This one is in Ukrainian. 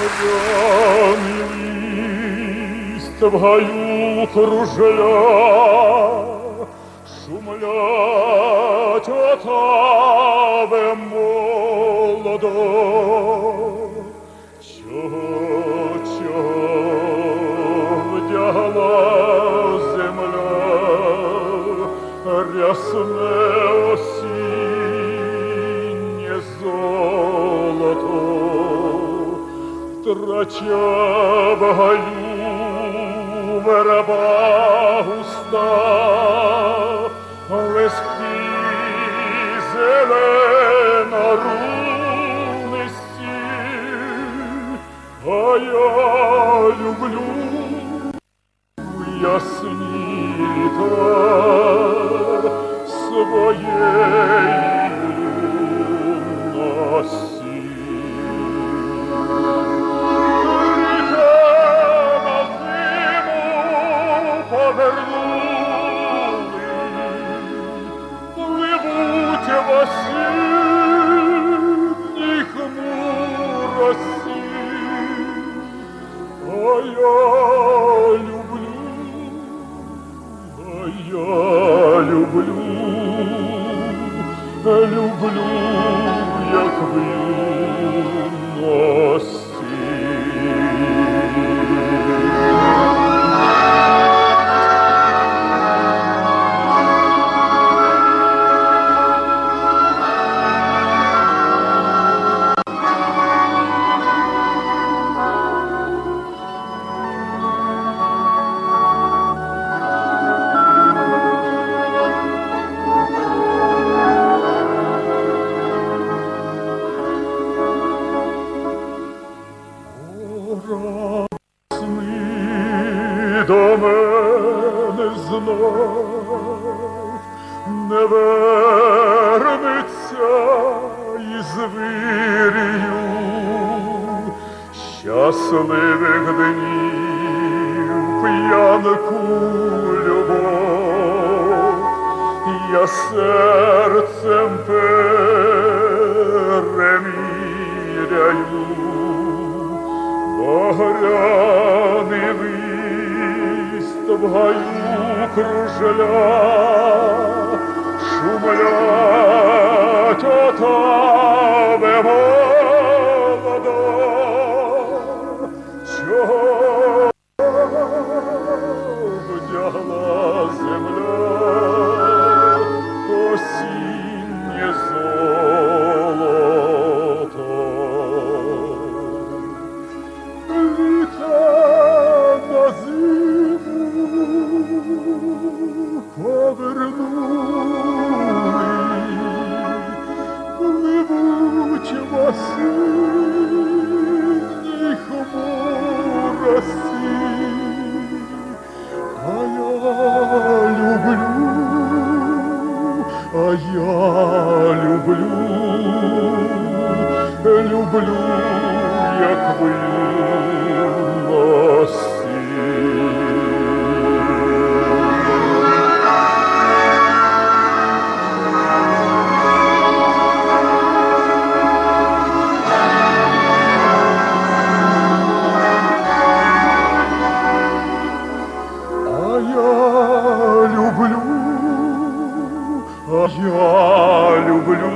Зелений лист в гаю кружля, Шумлять отави молодо. Чого, чого вдягла земля, Рясне осіннє золото, Втрача в гаю верба густа, Листі зелена рунисті, а я люблю ясні літа повернули, пливуть в осінній хмурості. А я люблю, а я люблю, люблю, як в юності. Сни до мене знов не вернеться із вирію щасливих днів п'янку любов я серцем переміряю. Багряний лист в гаю кружля, шумлять отаве молода, чого вдягла земля осіннє зо. осенней хмурости. А я люблю, а я люблю, люблю я к вы. я люблю.